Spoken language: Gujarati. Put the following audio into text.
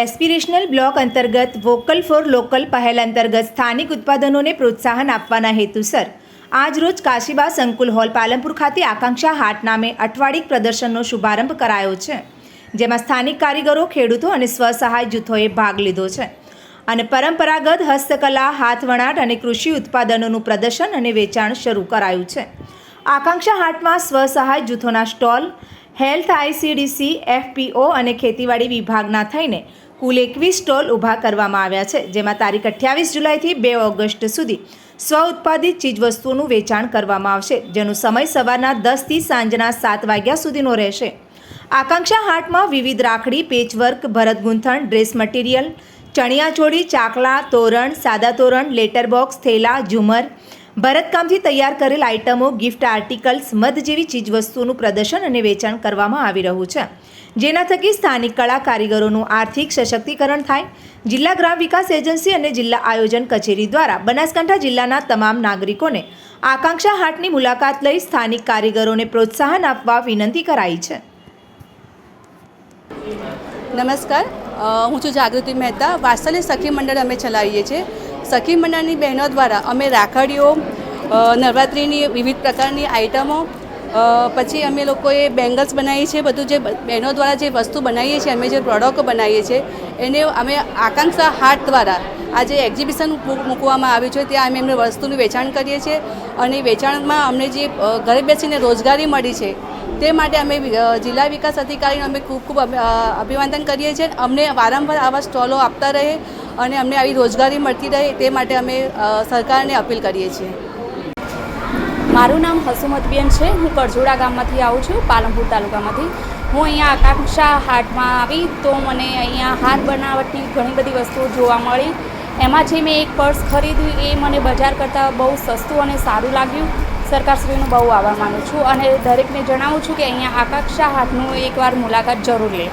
એસ્પિરેશનલ બ્લોક અંતર્ગત વોકલ ફોર લોકલ પહેલ અંતર્ગત સ્થાનિક ઉત્પાદનોને પ્રોત્સાહન આપવાના હેતુસર આજરોજ કાશીબા સંકુલ હોલ પાલનપુર ખાતે આકાંક્ષા હાટ નામે અઠવાડિક પ્રદર્શનનો શુભારંભ કરાયો છે, જેમાં સ્થાનિક કારીગરો, ખેડૂતો અને સ્વસહાય જૂથોએ ભાગ લીધો છે. અને પરંપરાગત હસ્તકલા હાથવણાટ અને કૃષિ ઉત્પાદનોનું પ્રદર્શન અને વેચાણ શરૂ કરાયું છે. આકાંક્ષા હાટમાં સ્વસહાય જૂથોના સ્ટોલ, હેલ્થ આઈસીડીસી, એફપીઓ અને ખેતીવાડી વિભાગના થઈને કુલ એકવીસ સ્ટોલ ઊભા કરવામાં આવ્યા છે, જેમાં તારીખ અઠ્યાવીસ જુલાઈથી બે ઓગસ્ટ સુધી સ્વ ઉત્પાદિત ચીજવસ્તુઓનું વેચાણ કરવામાં આવશે, જેનો સમય સવારના દસથી સાંજના સાત વાગ્યા સુધીનો રહેશે. આકાંક્ષા હાટમાં વિવિધ રાખડી, પેચવર્ક, ભરત ગૂંથણ, ડ્રેસ મટીરિયલ, ચણિયાચોળી, ચાકલા, તોરણ, સાદા તોરણ, લેટર બોક્સ, થેલા, ઝુમર ભરતકામથી તૈયાર કરેલ આઇટમો ગિફ્ટ આર્ટિકલ્સ, મધ જેવી ચીજવસ્તુઓનું પ્રદર્શન અને વેચાણ કરવામાં આવી રહ્યું છે. જેના થકી સ્થાનિક કળા કારીગરોનું આર્થિક સશક્તિકરણ થાય. જિલ્લા ગ્રામ વિકાસ એજન્સી અને જિલ્લા આયોજન કચેરી દ્વારા બનાસકાંઠા જિલ્લાના તમામ નાગરિકોને આકાંક્ષા હાટની મુલાકાત લઈ સ્થાનિક કારીગરોને પ્રોત્સાહન આપવા વિનંતી કરાઈ છે. નમસ્કાર. હું છું જાગૃતિ મહેતા. વાત્સલ્ય સખી મંડળ અમે ચલાવીએ છીએ. સખી મંડળની બહેનો દ્વારા અમે રાખડીઓ નવરાત્રિની વિવિધ પ્રકારની આઇટમો પછી અમે લોકોએ બેંગલ્સ બનાવીએ છીએ, બધું જે બહેનો દ્વારા જે વસ્તુ બનાવીએ છીએ, અમે જે પ્રોડક્ટ બનાવીએ છીએ, એને અમે આકાંક્ષા હાટ દ્વારા આજે એક્ઝિબિશન મૂક- મૂકવામાં આવ્યું છે, ત્યાં અમે એમને વસ્તુનું વેચાણ કરીએ છીએ અને વેચાણમાં અમને જે ઘરે બેસીને રોજગારી મળી છે, તે માટે અમે જિલ્લા વિકાસ અધિકારીને અમે ખૂબ ખૂબ અભિવાદન કરીએ છીએ અમને વારંવાર આવા સ્ટોલો આપતા રહે અને અમને આવી રોજગારી મળતી રહે તે માટે અમે સરકારને અપીલ કરીએ છીએ. મારું નામ હસુમતબેન છે. હું કરજોડા ગામમાંથી આવું છું, પાલનપુર તાલુકામાંથી. હું અહીંયા આકાંક્ષા હાટમાં આવી તો મને અહીંયા હાથ બનાવટની ઘણી બધી વસ્તુઓ જોવા મળી. એમાં જે મેં એક પર્સ ખરીદ્યું એ મને બજાર કરતાં બહુ સસ્તું અને સારું લાગ્યું. સરકારશ્રીનો બહુ આભાર માનું છું અને દરેકને જણાવું છું કે અહીંયા આકાંક્ષા હાટનું એકવાર મુલાકાત જરૂર લે.